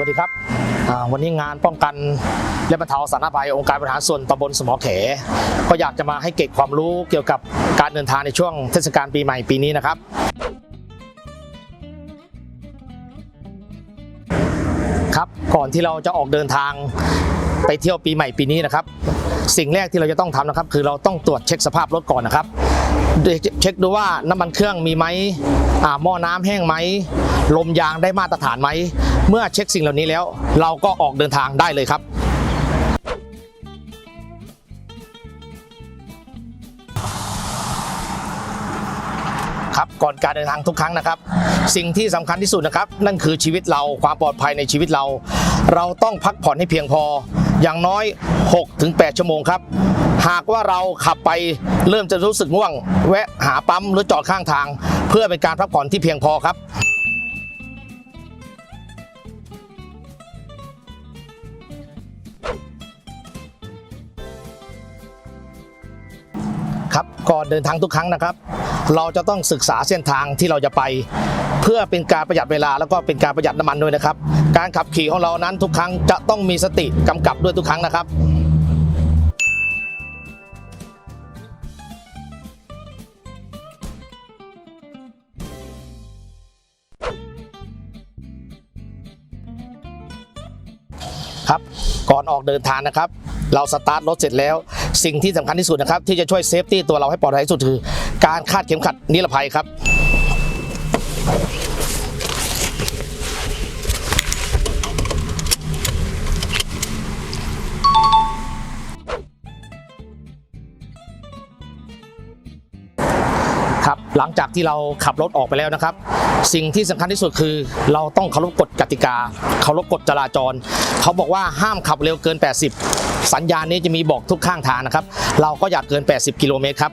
วัสดีครับ วันนี้งานป้องกันและบรรเทาสาธารณภัยองค์การบริหารส่วนตำบลสมอเขก็อยากจะมาให้เก็บความรู้เกี่ยวกับการเดินทางในช่วงเทศกาลปีใหม่ปีนี้นะครับครับก่อนที่เราจะออกเดินทางไปเที่ยวปีใหม่ปีนี้นะครับ สิ่งแรกที่เราจะต้องทำนะครับ คือเราต้องตรวจเช็คสภาพรถก่อนนะครับ เช็คดูว่าน้ำมันเครื่องมีไหมอ่าหม้อน้ำแห้งไหม ลมยางได้มาตรฐานไหม เมื่อเช็คสิ่งเหล่านี้แล้ว เราก็ออกเดินทางได้เลยครับครับก่อนการเดินทางทุกครั้งนะครับ สิ่งที่สำคัญที่สุดนะครับ นั่นคือชีวิตเราความปลอดภัยในชีวิตเรา เราต้องพักผ่อนให้เพียงพอ อย่างน้อย 6-8 ชั่วโมงครับ หากว่าเราขับไปเริ่มจะรู้สึกง่วง แวะหาปั๊มหรือจอดข้างทาง เพื่อเป็นการพักผ่อนที่เพียงพอครับครับก่อนเดินทางทุกครั้งนะครับ เราจะต้องศึกษาเส้นทางที่เราจะไป เพื่อเป็นการประหยัดเวลาแล้วก็เป็นการประหยัดน้ำมันด้วยนะครับ การขับขี่ของเรานั้นทุกครั้งจะต้องมีสติกำกับด้วยทุกครั้งนะครับ ครับ ก่อนออกเดินทางนะครับ เราสตาร์ทรถเสร็จแล้ว สิ่งที่สำคัญที่สุดนะครับ ที่จะช่วยเซฟตี้ตัวเราให้ปลอดภัยที่สุดคือ การคาดเข็มขัดนิรภัยครับ ครับหลังจากที่เราขับรถออกไปแล้วนะครับ สิ่งที่สำคัญที่สุดคือ เราต้องเคารพกฎกติกาเคารพกฎจราจร เขาบอกว่าห้ามขับเร็วเกิน 80 สัญญาณนี้จะมีบอกทุกข้างทางนะครับ เราก็อยากเกิน 80 กิโลเมตรครับ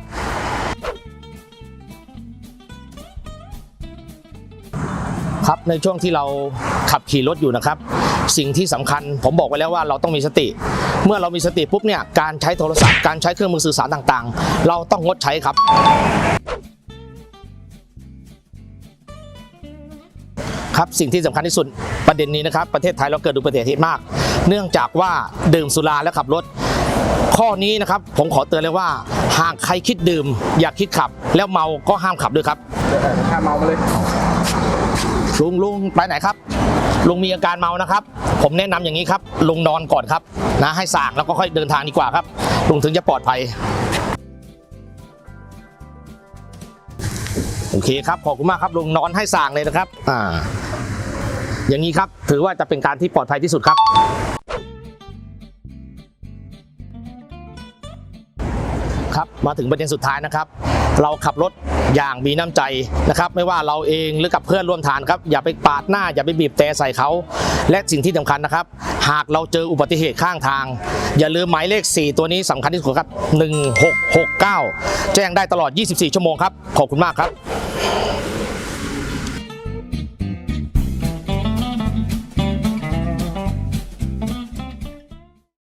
ครับในช่วงที่เราขับขี่รถอยู่นะครับ สิ่งที่สำคัญผมบอกไว้แล้วว่าเราต้องมีสติ เมื่อเรามีสติปุ๊บเนี่ยการใช้โทรศัพท์การใช้เครื่องมือสื่อสารต่างๆ เราต้องงดใช้ครับ ครับสิ่งที่สำคัญที่สุดประเด็นนี้นะครับ ประเทศไทยเราเกิดอุบัติเหตุมาก เนื่องจากว่าดื่มสุราและขับรถ ข้อนี้นะครับผมขอเตือนเลยว่า หากใครคิดดื่ม อย่าคิดขับ แล้วเมาก็ห้ามขับด้วยครับถ้าเมามาเลยลุงลุงไปไหนครับลุงมีอาการเมานะครับ ผมแนะนำอย่างนี้ครับลุงนอนก่อนครับนะให้ส่างแล้วก็ค่อยเดินทางดีกว่าครับลุงถึงจะปลอดภัย โอเคครับขอบคุณมากครับลุงนอนให้ส่างเลยนะครับ อ่า อย่างนี้ครับถือว่าจะเป็นการที่ปลอดภัยที่สุดครับ ครับมาถึงประเด็นสุดท้ายนะครับ เราขับรถอย่างมีน้ำใจนะครับ ไม่ว่าเราเองหรือกับเพื่อนร่วมทางครับ อย่าไปปาดหน้า อย่าไปบีบแต่ใส่เขา และสิ่งที่สำคัญนะครับ หากเราเจออุบัติเหตุข้างทาง อย่าลืมหมายเลข 4 ตัวนี้สำคัญที่สุดครับ 1669 แจ้งได้ตลอด 24 ชั่วโมงครับ ขอบคุณมากครับ